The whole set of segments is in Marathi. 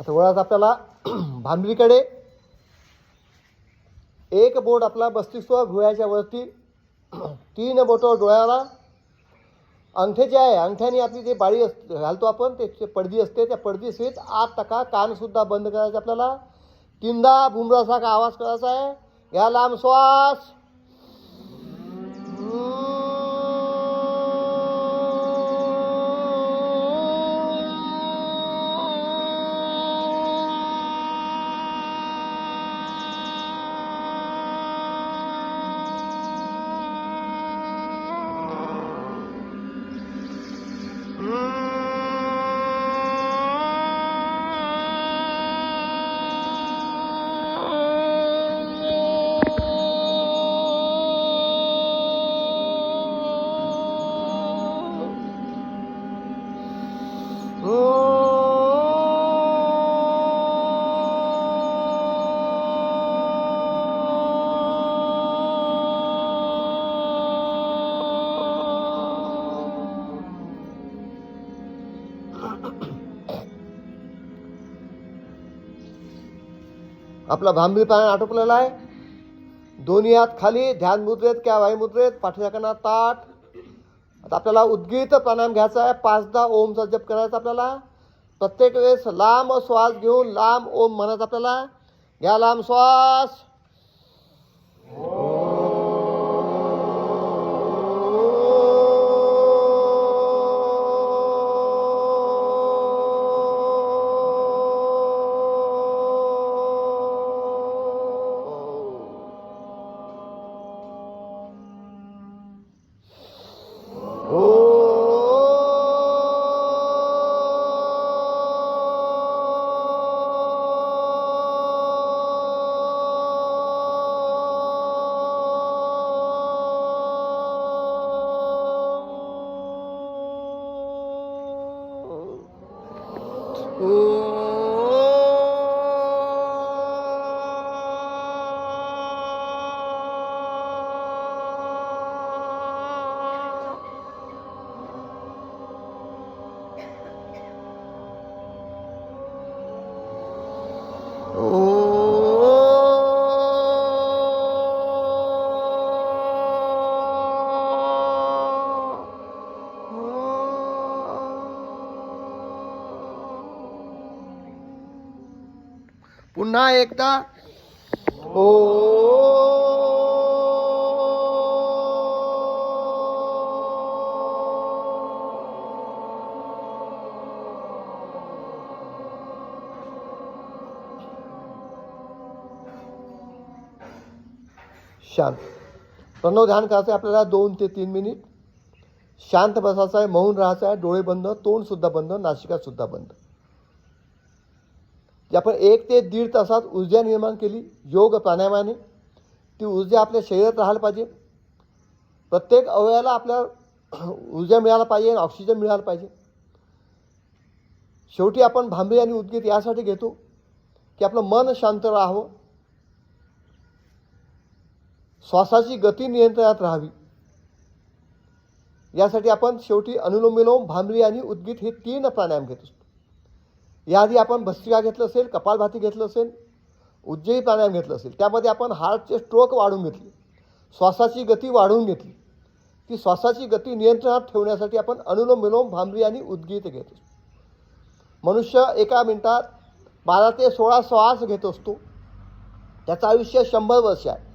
आता वळात आपल्याला भांबरीकडे एक बोट आपला बस्तीसवा भुयाच्या वरती. तीन बोटं डोळ्याला. अंगठे जे आहे. अंगठ्याने आपली जे बाळी अस घालतो आपण ते जे पडदी असते त्या पडदी सहित आत टाका. कानसुद्धा बंद करायचे आपल्याला. तीनदा बुमरासारखा आवाज करायचा आहे. घ्या लांब श्वास. आपला भांबरी पाणी आटोपलेला आहे. दोन्ही हात खाली ध्यान मुद्रेत किंवा वायुमुद्रेत पाठीराखाना ताट. आता आपल्याला उद्गीत प्राणायाम घ्यायचा आहे. पाचदा ओमचा जप करायचा आपल्याला. प्रत्येक वेळेस लांब श्वास घेऊन लांब ओम म्हणायचा आपल्याला. घ्या लांब श्वास. Oh. पुन्हा एकदा. ओ. शांत. प्रणव ध्यान करायचं आहे आपल्याला दोन ते तीन मिनिट. शांत बसायचं आहे मौन राहायचं आहे डोळे बंद तोंडसुद्धा बंद नाशिकासुद्धा बंद. आपण एक ते दीड तासात ऊर्जा निर्माण केली योग प्राणायामाने. ती ऊर्जा आपल्या शरीरात राहायला पाहिजे. प्रत्येक अवयवाला आपल्या ऊर्जा मिळायला पाहिजे ऑक्सिजन मिळायला पाहिजे. शेवटी आपण भांबरी आणि उद्गीत यासाठी घेतो की आपलं मन शांत राहावं. श्वासाची गती नियंत्रणात राहावी. यासाठी आपण शेवटी अनुलोम विलोम भांबरी आणि उद्गीत हे तीन प्राणायाम घेत. असतो याआधी आपण भस्त्रिका घेतलं असेल कपालभाती घेतलं असेल उज्जयी प्राणायाम घेतलं असेल त्यामध्ये आपण हार्टचे स्ट्रोक वाढवून घेतली श्वासाची गती वाढवून घेतली. ती श्वासाची गती नियंत्रणात ठेवण्यासाठी आपण अनुलोम विलोम भांबरी आणि उद्गीत घेत. असतो मनुष्य एका मिनटात बारा ते सोळा श्वास घेत असतो. त्याचं आयुष्य शंभर वर्ष आहे.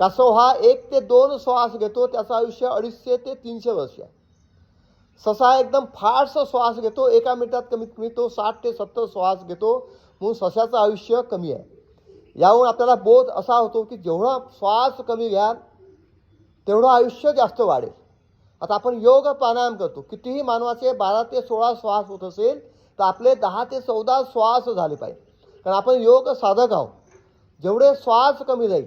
कासव हा एक ते दोन श्वास घेतो त्याचं आयुष्य अडीचशे ते तीनशे वर्ष आहे. ससा एकदम फास्ट श्वास घेतो एका मिनिटात कमीत कमी तो साठ ते सत्तर श्वास घेतो. म्हणून सशाचं आयुष्य कमी आहे. यावरून आपल्याला बोध असा होतो की जेवढा श्वास कमी घ्याल तेवढं आयुष्य जास्त वाढेल. आता आपण योग प्राणायाम करतो. कितीही मानवाचे बारा ते सोळा श्वास होत असेल तर आपले दहा ते चौदा श्वास झाले पाहिजे. कारण आपण योग साधक आहोत. जेवढे श्वास कमी जाईल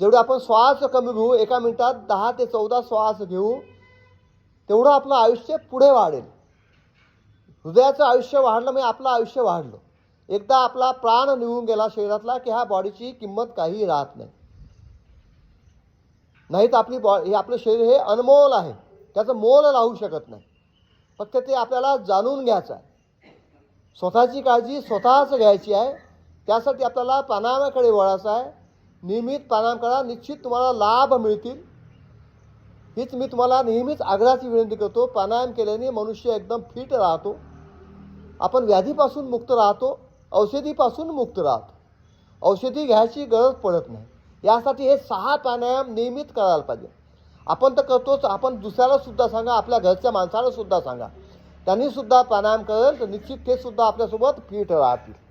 जेवढे आपण श्वास कमी घेऊ एका मिनिटात दहा ते चौदा श्वास घेऊ तेवढं आपलं आयुष्य पुढे वाढेल. हृदयाचं आयुष्य वाढलं म्हणजे आपलं आयुष्य वाढलं. एकदा आपला प्राण निघून गेला शरीरातला की ह्या बॉडीची किंमत काही राहत नाही. नाही तर आपली बॉ हे आपलं शरीर हे अनमोल आहे. त्याचं मोल राहू शकत नाही. फक्त ते आपल्याला जाणून घ्यायचं आहे. स्वतःची काळजी स्वतःच घ्यायची आहे. त्यासाठी आपल्याला प्राणायामाकडे वळायचं आहे. नियमित प्राणायाम करा निश्चित तुम्हाला लाभ मिळतील. हीच मी तुम्हाला नेहमीच आग्रहाची विनंती करतो. प्राणायाम केल्याने मनुष्य एकदम फिट राहतो. आपण व्याधीपासून मुक्त राहतो औषधीपासून मुक्त राहतो. औषधी घ्यायची गरज पडत नाही. यासाठी हे सहा प्राणायाम नियमित करायला पाहिजे. आपण तर करतोच आपण दुसऱ्यालासुद्धा सांगा आपल्या घरच्या माणसालासुद्धा सांगा. त्यांनीसुद्धा प्राणायाम करेल तर निश्चित ते सुद्धा आपल्यासोबत फिट राहतील.